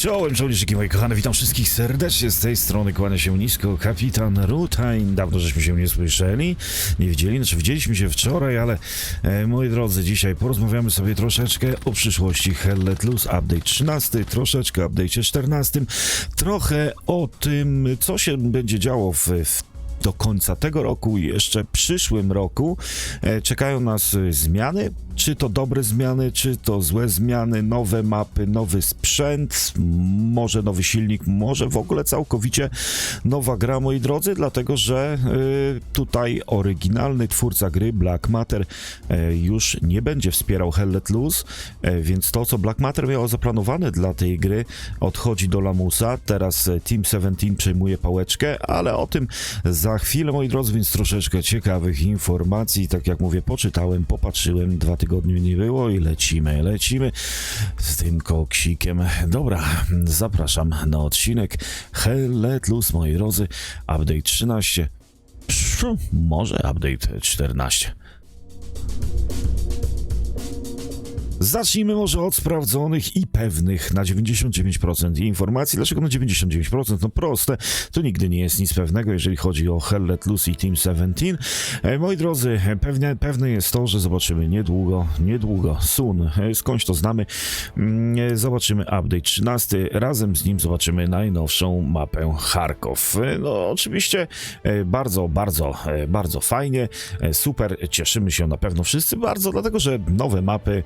Czołem, żołnierzyki moi kochane, witam wszystkich serdecznie z tej strony, kłania się nisko kapitan Rutain. Dawno żeśmy się nie słyszeli, nie widzieli, znaczy widzieliśmy się wczoraj, ale e, moi drodzy, dzisiaj porozmawiamy sobie troszeczkę o przyszłości Hell Let Loose Update 13, troszeczkę Update 14, trochę o tym, co się będzie działo w, w do końca tego roku i jeszcze przyszłym roku e, czekają nas e, zmiany. Czy to dobre zmiany, czy to złe zmiany, nowe mapy, nowy sprzęt, może nowy silnik, może w ogóle całkowicie nowa gra, moi drodzy, dlatego że y, tutaj oryginalny twórca gry Black Matter e, już nie będzie wspierał Hell Let Loose, e, więc to, co Black Matter miało zaplanowane dla tej gry, odchodzi do lamusa. Teraz e, Team 17 przejmuje pałeczkę, ale o tym za chwilę, moi drodzy, więc troszeczkę ciekawych informacji. Tak jak mówię, poczytałem, popatrzyłem, dwa tygodnie nie było i lecimy, lecimy z tym koksikiem. Dobra, zapraszam na odcinek Hell Let Loose, moi drodzy, update 13. Psz, może update 14. Zacznijmy może od sprawdzonych i pewnych na 99% informacji. Dlaczego na 99%? No proste, to nigdy nie jest nic pewnego, jeżeli chodzi o Hell Let Loose i Team 17. E, moi drodzy, e, pewne, pewne jest to, że zobaczymy niedługo, niedługo Sun, e, skądś to znamy, Mm, zobaczymy update 13, razem z nim zobaczymy najnowszą mapę Charkow. E, No oczywiście bardzo, bardzo, bardzo fajnie, super, cieszymy się na pewno wszyscy bardzo, dlatego że nowe mapy,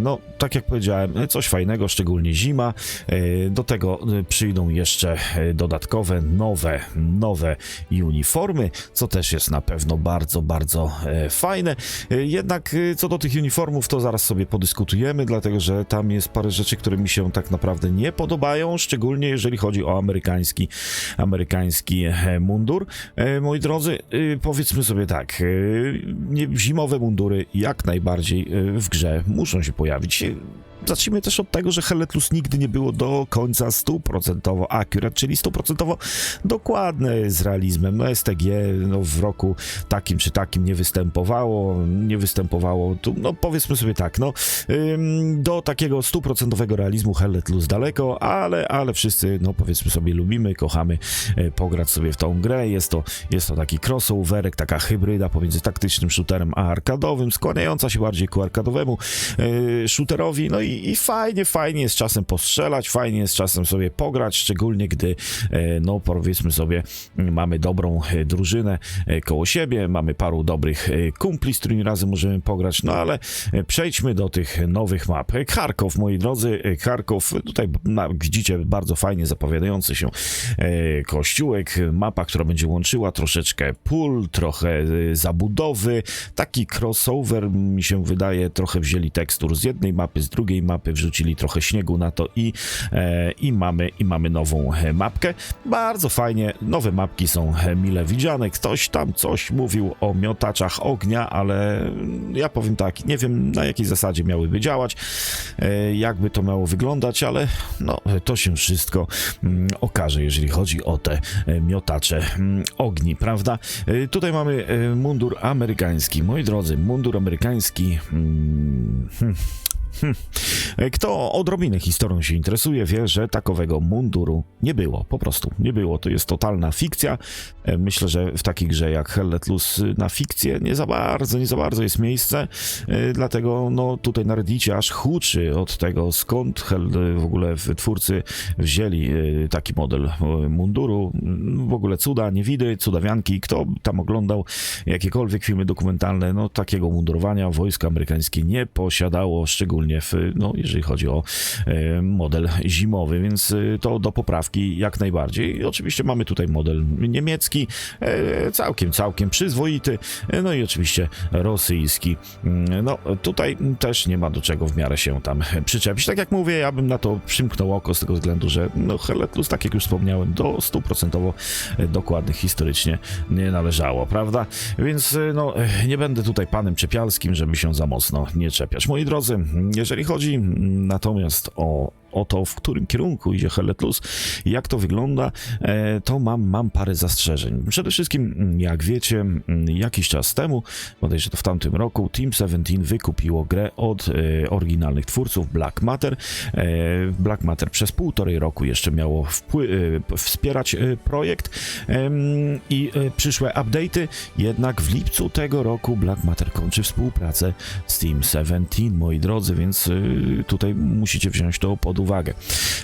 no tak jak powiedziałem, e, coś fajnego, szczególnie zima. E, Do tego e, przyjdą jeszcze e, dodatkowe, nowe, nowe uniformy, co też jest na pewno bardzo, bardzo e, fajne. E, Jednak e, co do tych uniformów, to zaraz sobie podyskutujemy, dlatego że tam jest parę rzeczy, które mi się tak naprawdę nie podobają, szczególnie jeżeli chodzi o amerykański, amerykański e, mundur. E, Moi drodzy, e, powiedzmy sobie tak, e, zimowe mundury jak najbardziej e, w grze muszą się pojawić. E, Zacznijmy też od tego, że Heletlus nigdy nie było do końca stuprocentowo accurate, czyli stuprocentowo dokładne z realizmem. No STG no, w roku takim czy takim nie występowało, nie występowało, tu, no powiedzmy sobie tak, no ym, do takiego stuprocentowego realizmu Heletlus daleko, ale, ale wszyscy, no powiedzmy sobie lubimy, kochamy e, pograć sobie w tą grę. Jest to, jest to taki crossoverek, taka hybryda pomiędzy taktycznym shooterem a arkadowym, skłaniająca się bardziej ku arkadowemu e, shooterowi, no i, i fajnie, fajnie jest czasem postrzelać, fajnie jest czasem sobie pograć, szczególnie gdy, e, no powiedzmy sobie, mamy dobrą e, drużynę e, koło siebie, mamy paru dobrych kumpli, z którymi razem możemy pograć, no ale przejdźmy do tych nowych map. Charkow, moi drodzy, Charkow, tutaj widzicie bardzo fajnie zapowiadający się kościółek, mapa, która będzie łączyła troszeczkę pól, trochę zabudowy, taki crossover mi się wydaje, trochę wzięli tekstur z jednej mapy, z drugiej mapy, wrzucili trochę śniegu na to i, e, i, mamy, i mamy nową e, mapkę. Bardzo fajnie, nowe mapki są e, mile widziane, ktoś tam coś mówił o miotaczach ognia, ale ja powiem tak, nie wiem na jakiej zasadzie miałyby działać, jakby to miało wyglądać, ale no, to się wszystko mm, okaże, jeżeli chodzi o te miotacze mm, ogni, prawda? Tutaj mamy mundur amerykański. Moi drodzy, mundur amerykański. mm, hmm, E, Kto odrobinę historią się interesuje, wie, że takowego munduru nie było. Po prostu nie było. To jest totalna fikcja. E, Myślę, że w takiej grze jak Hell Let Loose y, na fikcję nie za bardzo, nie za bardzo jest miejsce. E, Dlatego no, tutaj na Reddicie aż huczy od tego, skąd Hell w ogóle twórcy wzięli taki model munduru. W ogóle cuda, niewidy, cudawianki. Kto tam oglądał jakiekolwiek filmy dokumentalne, no takiego mundurowania wojsko amerykańskie nie posiadało, szczególnie w, no, jeżeli chodzi o e, model zimowy, więc e, to do poprawki jak najbardziej. I oczywiście mamy tutaj model niemiecki, e, całkiem, całkiem przyzwoity, no i oczywiście rosyjski. Mm, No tutaj też nie ma do czego w miarę się tam przyczepić. Tak jak mówię, ja bym na to przymknął oko z tego względu, że no Heletlus, tak jak już wspomniałem, do stuprocentowo dokładnych historycznie nie należało, prawda? Więc no, nie będę tutaj panem czepialskim, żeby się za mocno nie czepiać. Moi drodzy, jeżeli chodzi mm, natomiast o o to, w którym kierunku idzie Hellet Plus, jak to wygląda, e, to mam, mam parę zastrzeżeń. Przede wszystkim, mm, jak wiecie, mm, jakiś czas temu, bodajże to w tamtym roku, Team 17 wykupiło grę od e, oryginalnych twórców Black Matter. E, Black Matter przez półtorej roku jeszcze miało wspierać projekt i przyszłe update'y, jednak w lipcu tego roku Black Matter kończy współpracę z Team 17, moi drodzy, więc tutaj musicie wziąć to pod uwagę.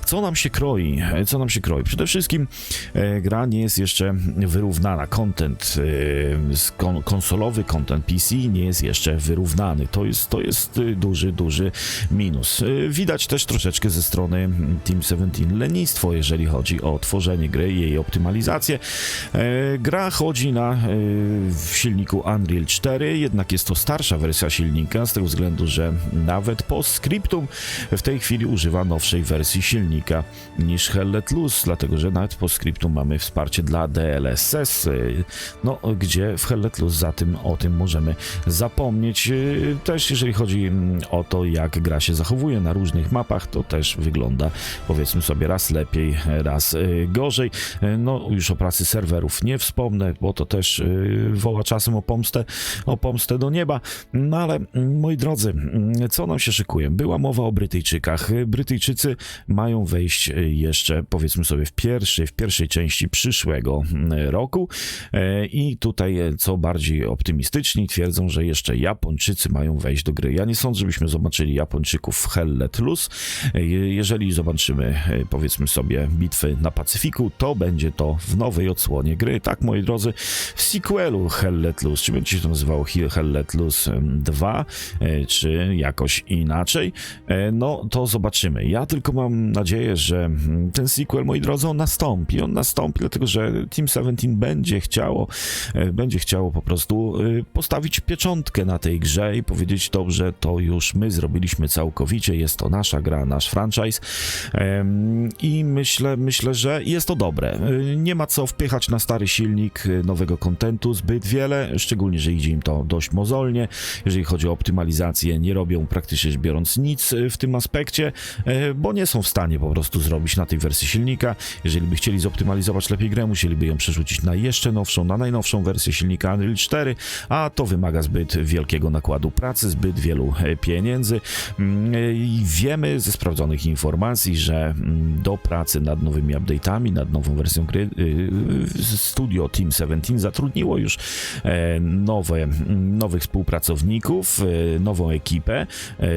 Co nam się kroi? E, Co nam się kroi? Przede wszystkim e, gra nie jest jeszcze wyrównana. Content e, kon- konsolowy, content PC nie jest jeszcze wyrównany. To jest, to jest e, duży, duży minus. E, Widać też troszeczkę ze strony Team 17 lenistwo, jeżeli chodzi o tworzenie gry i jej optymalizację. E, Gra chodzi na e, w silniku Unreal 4, jednak jest to starsza wersja silnika, z tego względu, że nawet Postscriptum w tej chwili używa nowszej wersji silnika niż Hell Let Loose, dlatego że nawet Postscriptum mamy wsparcie dla DLSS, e, no gdzie w Hell Let Loose za tym, o tym możemy zapomnieć. E, Też jeżeli chodzi mm, o to, jak gra się zachowuje na różnych mapach, to też wygląda powiedzmy sobie raz lepiej, raz e, gorzej. No już o pracy serwerów nie wspomnę, bo to też woła czasem o pomstę, o pomstę do nieba. No ale mm, moi drodzy, mm, co nam się szykuje? Była mowa o Brytyjczykach. E, Mają wejść e, jeszcze powiedzmy sobie w pierwszej, w pierwszej części przyszłego mm, roku E, i tutaj e, co bardziej optymistyczni twierdzą, że jeszcze Japończycy mają wejść do gry. Ja nie sądzę, żebyśmy zobaczyli Japończyków w Hell Let Loose. E, Jeżeli zobaczymy powiedzmy sobie bitwy na Pacyfiku, to będzie to w nowej odsłonie gry. Tak, moi drodzy, w sequelu Hell Let Loose, czy będzie się to nazywało Hell Let Loose em, 2, e, czy jakoś inaczej, no to zobaczymy. Ja tylko mam nadzieję, że mm, ten sequel, moi drodzy, on nastąpi. On nastąpi, dlatego że Team 17 będzie chciało, e, będzie chciało po prostu e, postawić pieczątkę na tej grze i powiedzieć, dobrze, to już my zrobiliśmy całkowicie, jest to nasza gra, nasz franchise i myślę, myślę, że jest to dobre. E, Nie ma co wpychać na stary silnik e, nowego kontentu zbyt wiele, szczególnie, że idzie im to dość mozolnie. Jeżeli chodzi o optymalizację, nie robią praktycznie biorąc nic w tym aspekcie, e, bo nie są w stanie po prostu zrobić na tej wersji silnika. Jeżeli by chcieli zoptymalizować lepiej grę, musieliby ją przerzucić na jeszcze nowszą, na najnowszą wersję silnika Unreal 4, a to wymaga zbyt wielkiego nakładu pracy, zbyt wielu e, pieniędzy. Mm, I wiemy ze sprawdzonych informacji, że mm, do pracy nad nowymi update'ami, nad nową wersją gry y, y, studio Team 17 zatrudniło już e, nowe, mm, nowych współpracowników, e, nową ekipę.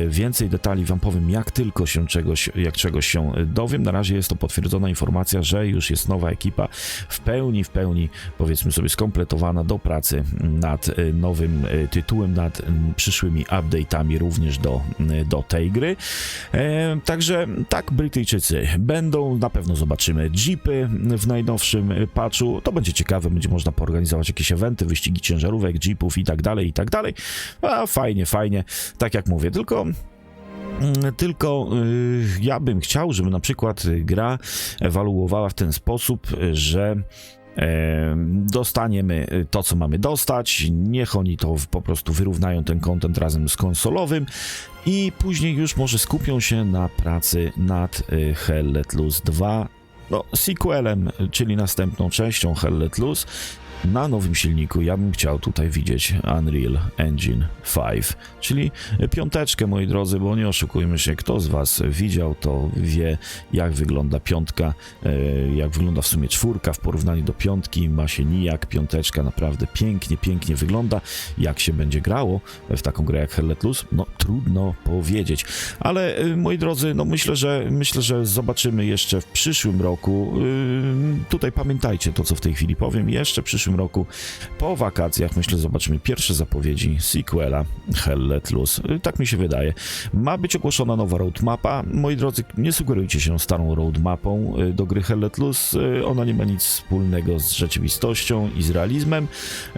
Więcej detali wam powiem, jak tylko się czegoś, jak czegoś się dowiem. Na razie jest to potwierdzona informacja, że już jest nowa ekipa w pełni, w pełni powiedzmy sobie skompletowana do pracy nad e, nowym e, tytułem, nad przyszłymi update'ami również do, do tej gry. E, Także tak, Brytyjczycy będą, na pewno zobaczymy jeepy w najnowszym patchu. To będzie ciekawe, będzie można poorganizować jakieś eventy, wyścigi ciężarówek, jeepów i tak dalej, i tak dalej. A fajnie, fajnie, tak jak mówię, tylko Tylko y, ja bym chciał, żeby na przykład gra ewaluowała w ten sposób, że e, dostaniemy to, co mamy dostać. Niech oni to po prostu wyrównają ten content razem z konsolowym i później już może skupią się na pracy nad y, Hell Let Loose 2. No, sequelem, czyli następną częścią Hell Let Loose na nowym silniku. Ja bym chciał tutaj widzieć Unreal Engine 5, czyli piąteczkę, moi drodzy, bo nie oszukujmy się, kto z Was widział, to wie, jak wygląda piątka, e, jak wygląda w sumie czwórka w porównaniu do piątki, ma się nijak, piąteczka naprawdę pięknie, pięknie wygląda, jak się będzie grało w taką grę jak Hell Let Loose, no trudno powiedzieć, ale e, moi drodzy, no myślę, że myślę, że zobaczymy jeszcze w przyszłym roku, Yy, tutaj pamiętajcie to, co w tej chwili powiem, jeszcze w przyszłym roku, po wakacjach, myślę, zobaczymy pierwsze zapowiedzi sequela Hell Let Loose. Yy, Tak mi się wydaje. Ma być ogłoszona nowa roadmapa. Moi drodzy, nie sugerujcie się starą roadmapą yy, do gry Hell Let Loose. Yy, Ona nie ma nic wspólnego z rzeczywistością i z realizmem.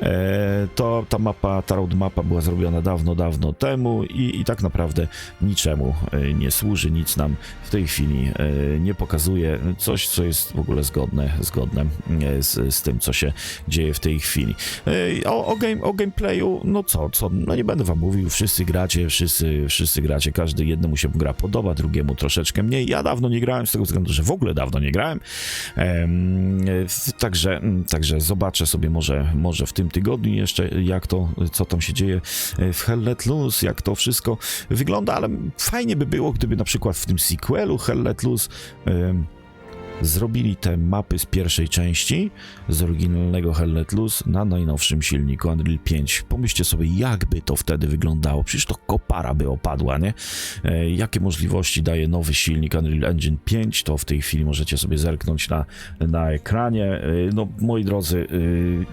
E, To ta mapa, ta roadmapa była zrobiona dawno, dawno temu i, i tak naprawdę niczemu nie służy, nic nam w tej chwili nie pokazuje. Coś, co jest w ogóle zgodne, zgodne z, z tym, co się dzieje dzieje w tej chwili. O, o, game, o gameplayu, no co, co, no nie będę wam mówił, wszyscy gracie, wszyscy, wszyscy gracie, każdy jednemu się gra podoba, drugiemu troszeczkę mniej. Ja dawno nie grałem, z tego względu, że w ogóle dawno nie grałem. Także, mm, także zobaczę sobie może, może w tym tygodniu jeszcze, jak to, co tam się dzieje e, w Hell Let Loose, jak to wszystko wygląda, ale fajnie by było, gdyby na przykład w tym sequelu Hell Let Loose zrobili te mapy z pierwszej części, z oryginalnego Hell Let Loose na najnowszym silniku Unreal 5. Pomyślcie sobie, jakby to wtedy wyglądało. Przecież to kopara by opadła, nie? E, jakie możliwości daje nowy silnik Unreal Engine 5, to w tej chwili możecie sobie zerknąć na, na ekranie. E, no, moi drodzy,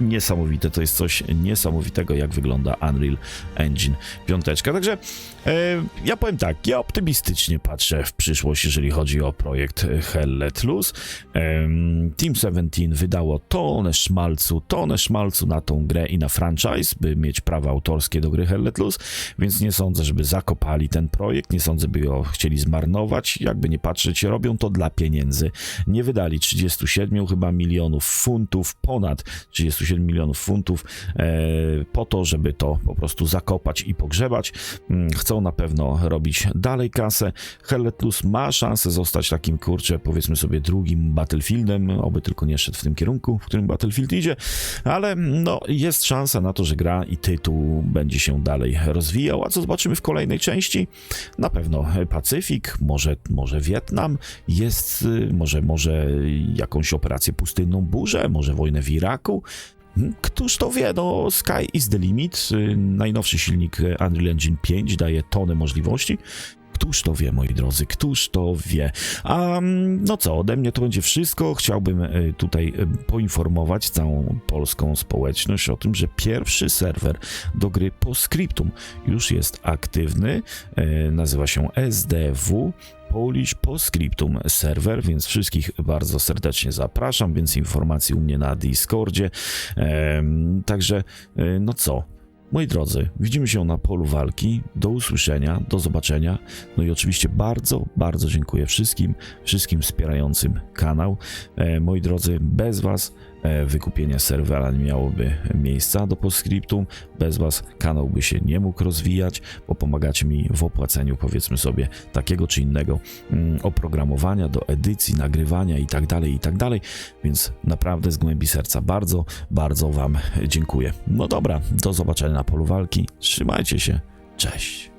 e, niesamowite, to jest coś niesamowitego, jak wygląda Unreal Engine 5. Także e, ja powiem tak, ja optymistycznie patrzę w przyszłość, jeżeli chodzi o projekt Hell Let Team 17 wydało tonę szmalcu, tonę szmalcu na tą grę i na franchise, by mieć prawa autorskie do gry Hell Let Loose, więc nie sądzę, żeby zakopali ten projekt, nie sądzę, by go chcieli zmarnować, jakby nie patrzeć, robią to dla pieniędzy. Nie wydali 37 chyba milionów funtów, ponad 37 milionów funtów e, po to, żeby to po prostu zakopać i pogrzebać. Mm, Chcą na pewno robić dalej kasę. Hell Let Loose ma szansę zostać takim, kurczę, powiedzmy sobie drugim Battlefieldem, oby tylko nie szedł w tym kierunku, w którym Battlefield idzie, ale no jest szansa na to, że gra i tytuł będzie się dalej rozwijał, a co zobaczymy w kolejnej części? Na pewno Pacyfik, może, może Wietnam, jest y, może, może jakąś operację pustynną burzę, może wojnę w Iraku, Hmm, Któż to wie, no Sky is the limit, y, najnowszy silnik Unreal Engine 5 daje tonę możliwości, Któż to wie, moi drodzy, któż to wie. A mm, no co, ode mnie to będzie wszystko. Chciałbym y, tutaj y, poinformować całą polską społeczność o tym, że pierwszy serwer do gry Postscriptum już jest aktywny. Y, Nazywa się SDW. Polish Postscriptum Server, więc wszystkich bardzo serdecznie zapraszam, więc informacji u mnie na Discordzie. Em, Także, no co, Moi drodzy, widzimy się na polu walki. Do usłyszenia, do zobaczenia. No i oczywiście bardzo, bardzo dziękuję wszystkim, wszystkim wspierającym kanał. E, moi drodzy, bez Was wykupienie serwera nie miałoby miejsca do postscriptum. Bez Was kanał by się nie mógł rozwijać, bo pomagacie mi w opłaceniu, powiedzmy sobie, takiego czy innego mm, oprogramowania do edycji, nagrywania i tak dalej, i tak dalej. Więc naprawdę z głębi serca bardzo, bardzo Wam dziękuję. No dobra, do zobaczenia na polu walki. Trzymajcie się. Cześć.